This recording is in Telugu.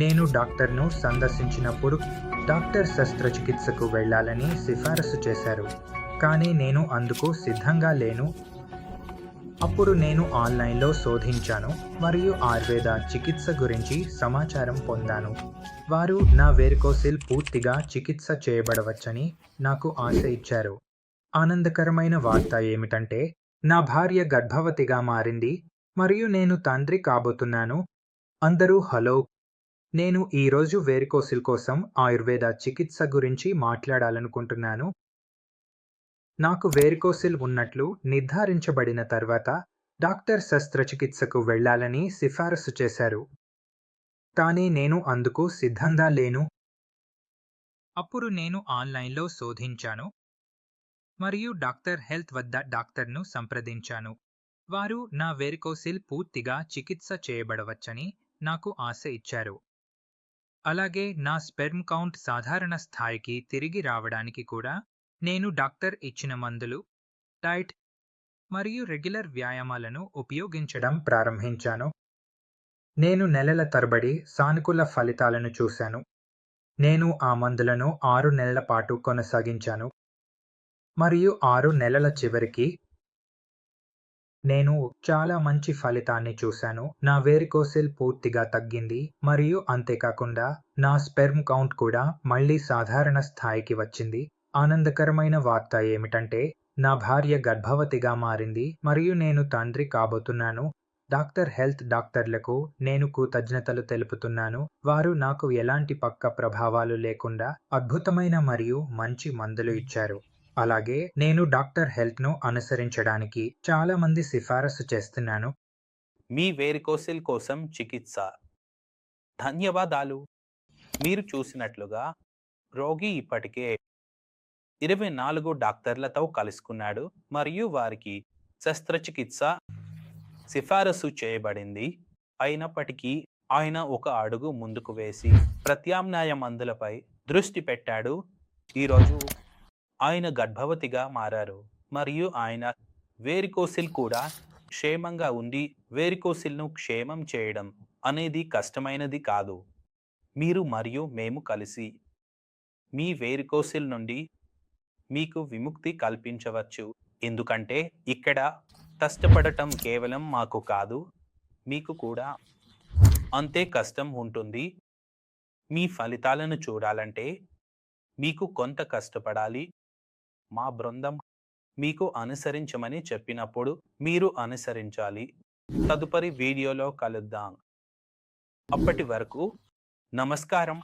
నేను డాక్టర్ను సందర్శించినప్పుడు డాక్టర్ శస్త్రచికిత్సకు వెళ్ళాలని సిఫారసు చేశారు. కానీ నేను అందుకు సిద్ధంగా లేను. అప్పుడు నేను ఆన్లైన్లో శోధించాను మరియు ఆయుర్వేద చికిత్స గురించి సమాచారం పొందాను. వారు నా వేరుకోసిల్ పూర్తిగా చికిత్స చేయబడవచ్చని నాకు ఆశ ఇచ్చారు. ఆనందకరమైన వార్త ఏమిటంటే నా భార్య గర్భవతిగా మారింది మరియు నేను తండ్రి కాబోతున్నాను. అందరూ హలో నేను ఈరోజు వేరికోసిల్ కోసం ఆయుర్వేద చికిత్స గురించి మాట్లాడాలనుకుంటున్నాను. నాకు వేరికోసిల్ ఉన్నట్లు నిర్ధారించబడిన తర్వాత డాక్టర్ శస్త్రచికిత్సకు వెళ్ళాలని సిఫారసు చేశారు. కానీ నేను అందుకు సిద్ధంగా లేను. అప్పుడు నేను ఆన్లైన్లో శోధించాను. మరియు డాక్టర్ హెల్త్ వద్ద డాక్టర్ను సంప్రదించాను. వారు నా వేరికోసిల్ పూర్తిగా చికిత్స చేయబడవచ్చని నాకు ఆశ ఇచ్చారు. అలాగే నా స్పెర్మ్ కౌంట్ సాధారణ స్థాయికి తిరిగి రావడానికి కూడా నేను డాక్టర్ ఇచ్చిన మందులు డైట్ మరియు రెగ్యులర్ వ్యాయామాలను ఉపయోగించడం ప్రారంభించాను. నేను నెలల తరబడి సానుకూల ఫలితాలను చూశాను. నేను ఆ మందులను ఆరు నెలల పాటు కొనసాగించాను. మరియు ఆరు నెలల చివరికి నేను చాలా మంచి ఫలితాన్ని చూశాను. నా వేరికోసిల్ పూర్తిగా తగ్గింది. మరియు అంతేకాకుండా నా స్పెర్మ్ కౌంట్ కూడా మళ్ళీ సాధారణ స్థాయికి వచ్చింది. ఆనందకరమైన వార్త ఏమిటంటే నా భార్య గర్భవతిగా మారింది. మరియు నేను తండ్రి కాబోతున్నాను. డాక్టర్ హెల్త్ డాక్టర్లకు నేను కృతజ్ఞతలు తెలుపుతున్నాను. వారు నాకు ఎలాంటి పక్క ప్రభావాలు లేకుండా అద్భుతమైన మరియు మంచి మందులు ఇచ్చారు. అలాగే నేను డాక్టర్ హెల్త్ను అనుసరించడానికి చాలా మంది సిఫారసు చేస్తున్నాను. మీ వేరికోసిల్ కోసం చికిత్స. ధన్యవాదాలు. మీరు చూసినట్లుగా రోగి ఇప్పటికే ఇరవై నాలుగు డాక్టర్లతో కలుసుకున్నాడు మరియు వారికి శస్త్రచికిత్స సిఫారసు చేయబడింది. అయినప్పటికీ ఆయన ఒక అడుగు ముందుకు వేసి ప్రత్యామ్నాయ మందులపై దృష్టి పెట్టాడు. ఈరోజు ఆయన గర్భవతిగా మారారు. మరియు ఆయన వేరికోసిల్ కూడా క్షేమంగా ఉండి వేరికోసిల్ను క్షేమం చేయడం అనేది కష్టమైనది కాదు. మీరు మరియు మేము కలిసి మీ వేరికోసిల్ నుండి మీకు విముక్తి కల్పించవచ్చు. ఎందుకంటే ఇక్కడ కష్టపడటం కేవలం మాకు కాదు మీకు కూడా అంతే కష్టం ఉంటుంది. మీ ఫలితాలను చూడాలంటే మీకు కొంత కష్టపడాలి మా బృందం మీకు అనుసరించమని చెప్పినప్పుడు మీరు అనుసరించాలి. తదుపరి వీడియోలో కలుద్దాం. అప్పటి వరకు నమస్కారం.